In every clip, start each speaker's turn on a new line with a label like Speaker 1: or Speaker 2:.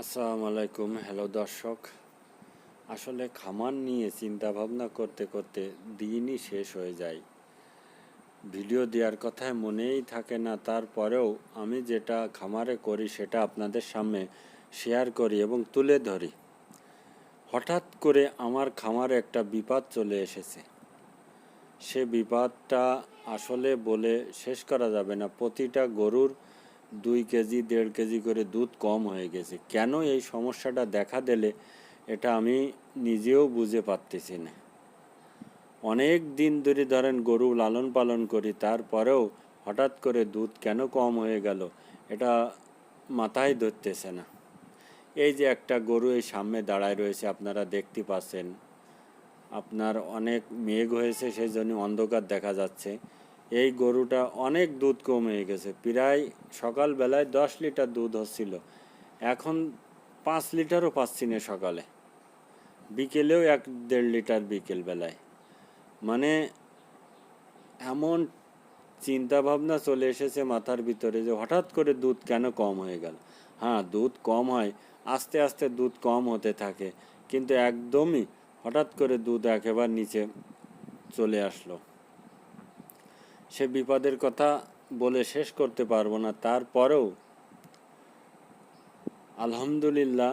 Speaker 1: আসসালামু আলাইকুম। হ্যালো দর্শক। আসলে খামার নিয়ে চিন্তা ভাবনা করতে করতে দিনই শেষ হয়ে যায়। ভিডিও দেওয়ার কথায় মনেই থাকে না। তারপরেও আমি যেটা খামারে করি সেটা আপনাদের সামনে শেয়ার করি এবং তুলে ধরি। হঠাৎ করে আমার খামারে একটা বিপদ চলে এসেছে। সে বিপদটা আসলে বলে শেষ করা যাবে না। প্রতিটা গরুর দুই কেজি, দেড় কেজি করে দুধ কম হয়ে গেছে। কেন এই সমস্যাটা দেখা দিলে এটা আমি নিজেও বুঝে পারতেছি না। অনেক দিন ধরে ধরেন গরু লালন পালন করি, তারপরেও হঠাৎ করে দুধ কেন কম হয়ে গেল, এটা মাথায় ধরতেছে না। এই যে একটা গরু এই সামনে দাঁড়ায় রয়েছে, আপনারা দেখতে পাচ্ছেন। আপনার অনেক মেঘ হয়েছে সেই জন্য অন্ধকার দেখা যাচ্ছে। এই গরুটা অনেক দুধ কম গেছে। প্রায় সকালবেলায় দশ লিটার দুধ হচ্ছিল। এখন পাঁচ লিটারও পাচ্ছি না সকালে। বিকেলেও এক দেড় লিটার বিকেল বেলায় মানে এমন চিন্তা ভাবনা চলে এসেছে মাথার ভিতরে যে হঠাৎ করে দুধ কেন কম হয়ে গেল? হ্যাঁ দুধ কম হয়, আস্তে আস্তে দুধ কম হতে থাকে, কিন্তু একদমই হঠাৎ করে দুধ একেবারে নিচে চলে আসলো। সে বিপদের কথা বলে শেষ করতে পারব না। তারপরেও আলহামদুলিল্লাহ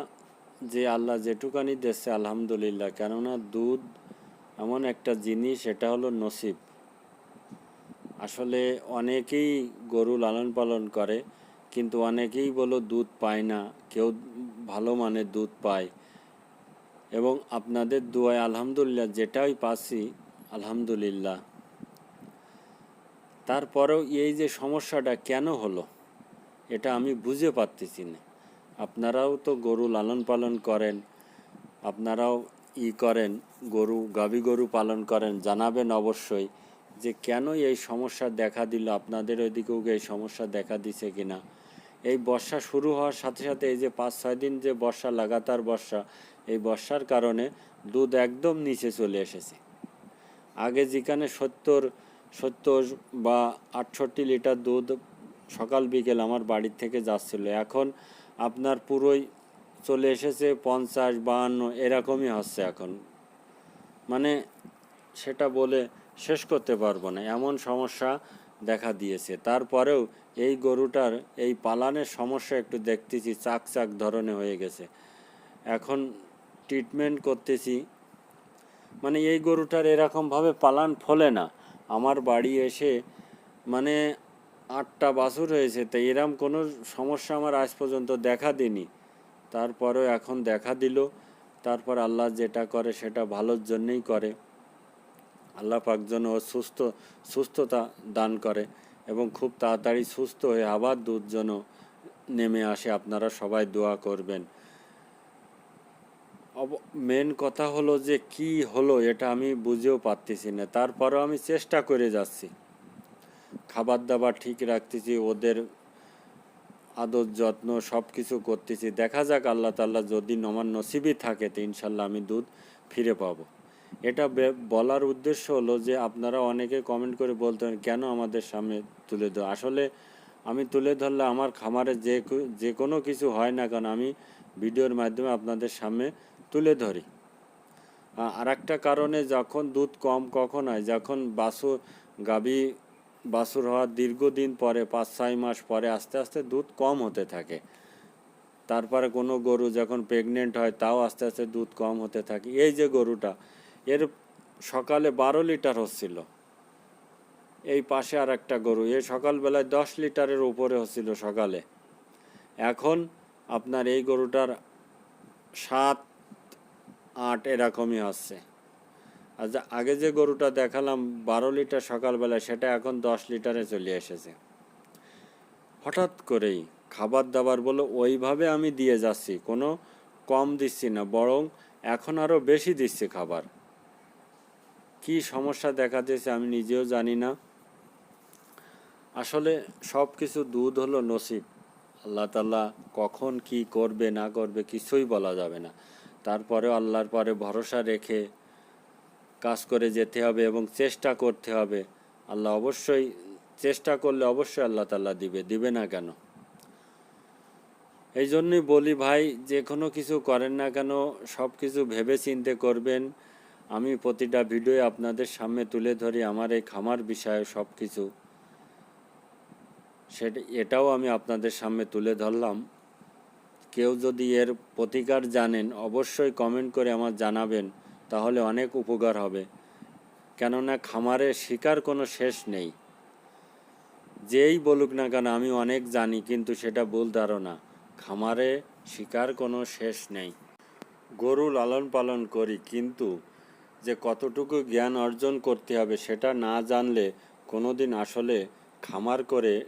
Speaker 1: যে আল্লাহ যেটুকানি দিচ্ছে আলহামদুলিল্লাহ। কেননা দুধ এমন একটা জিনিস, এটা হলো নসিব। আসলে অনেকেই গরু লালন পালন করে, কিন্তু অনেকেই বলো দুধ পায় না, কেউ ভালো মানের দুধ পায়। এবং আপনাদের দুয়ায় আলহামদুলিল্লাহ যেটাই পাচ্ছি, আলহামদুলিল্লাহ। তারপরেও এই যে সমস্যাটা কেন হলো, এটা আমি বুঝে পারতেছি না। আপনারাও তো গরু লালন পালন করেন, আপনারাও ই করেন, গরু, গাভী গরু পালন করেন, জানাবেন অবশ্যই যে কেন এই সমস্যা দেখা দিল, আপনাদের ওইদিকেও এই সমস্যা দেখা দিছে কিনা। এই বর্ষা শুরু হওয়ার সাথে সাথে এই যে পাঁচ ছয় দিন যে বর্ষা, লাগাতার বর্ষা, এই বর্ষার কারণে দুধ একদম নিচে চলে এসেছে। আগে যেখানে সত্তর সত্তর বা আটষট্টি লিটার দুধ সকাল বিকেল আমার বাড়ির থেকে যাচ্ছিল। এখন আপনার পুরোই চলে এসেছে পঞ্চাশ, বাহান্ন, এরকমই হচ্ছে এখন। মানে সেটা বলে শেষ করতে পারব না, এমন সমস্যা দেখা দিয়েছে। তারপরেও এই গরুটার এই পালানের সমস্যা একটু দেখতেছি, চাক চাক ধরনের হয়ে গেছে। এখন ট্রিটমেন্ট করতেছি। মানে এই গরুটার এরকমভাবে পালান ফলে না আমার বাড়ি এসে মানে আটটা বাছুর হয়েছে, তো এরম কোনো সমস্যা আমার আজ পর্যন্ত দেখা দিনি। তারপরেও এখন দেখা দিল, তারপর আল্লাহ যেটা করে সেটা ভালোর জন্যই করে। আল্লাহ পাক যেন ও সুস্থ, সুস্থতা দান করে এবং খুব তাড়াতাড়ি সুস্থ হয়ে আবার দুধ যেন নেমে আসে। আপনারা সবাই দোয়া করবেন। মেন কথা হলো যে কি হলো এটা আমি বুঝেও পারতেছি না। তারপরেও আমি চেষ্টা করে যাচ্ছি। খাবার দাবার ঠিক রাখতেছি, ওদের আদর যত্ন সব কিছু করতেছি। দেখা যাক আল্লাহ তাল্লাহ যদি আমার নসিবই থাকে তো ইনশাল্লাহ আমি দুধ ফিরে পাবো। এটা বলার উদ্দেশ্য হলো যে আপনারা অনেকে কমেন্ট করে বলতেন, কেন আমাদের সামনে তুলে ধর? আসলে আমি তুলে ধরলে আমার খামারে যে যে কোনো কিছু হয় না কারণ আমি ভিডিওর মাধ্যমে আপনাদের সামনে তুলে ধরি। আর একটা কারণে যখন দুধ কম কখন হয়, যখন বাসু গাভী বাছুর হওয়ার দীর্ঘদিন পরে, পাঁচ, ছয় মাস পরে আস্তে আস্তে দুধ কম হতে থাকে। তারপরে কোনো গরু যখন প্রেগনেন্ট হয়, তাও আস্তে আস্তে দুধ কম হতে থাকে। এই যে গরুটা, এর সকালে বারো লিটার হচ্ছিল। এই পাশে আর একটা গরু, এ সকালবেলায় দশ লিটারের উপরে হচ্ছিল সকালে। এখন আপনার এই গরুটার সাত আট এরকমই হচ্ছে যা আগে যে গরুটা দেখালাম, বারো লিটার সকালবেলা সেটা এখন দশ লিটারে চলে এসেছে। হঠাৎ করেই খাবার দাবার বলে, ওইভাবে আমি দিয়ে যাচ্ছি, কোনো কম দিচ্ছি না, বরং এখন আরও বেশি দিচ্ছি খাবার। কি সমস্যা দেখা দিয়েছে আমি নিজেও জানি না। আসলে সব কিছু দুধ হলো নসিব। আল্লাহ তাল্লাহ কখন কি করবে, না করবে কিছুই বলা যাবে না। তারপরেও আল্লাহর পরে ভরসা রেখে কাজ করে যেতে হবে এবং চেষ্টা করতে হবে। আল্লাহ অবশ্যই চেষ্টা করলে অবশ্যই আল্লাহ তাল্লাহ দিবে দিবে না কেন? এই জন্যই বলি ভাই, যে কোনো কিছু করেন না কেন, সব কিছু ভেবে চিন্তে করবেন। আমি প্রতিটা ভিডিও আপনাদের সামনে তুলে ধরি, আমার এই খামার বিষয়ে সব কিছু সেটা, এটাও আমি আপনাদের সামনে তুলে ধরলাম। কেউ যদি এর প্রতিকার জানেন, অবশ্যই কমেন্ট করে আমার জানাবেন, তাহলে অনেক উপকার হবে। কেননা খামারে শিকার কোনো শেষ নেই। যেই বলুক না কেন, আমি অনেক জানি, কিন্তু সেটা ভুল ধারণা। খামারে শিকার কোনো শেষ নেই। গরু লালন পালন করি, কিন্তু যে কতটুকু জ্ঞান অর্জন করতে হবে, সেটা না জানলে কোনোদিন আসলে খামার করে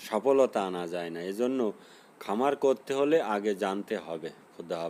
Speaker 1: সফলতা আনা যায় না। এজন্য খামার করতে হলে আগে জানতে হবে খুদা।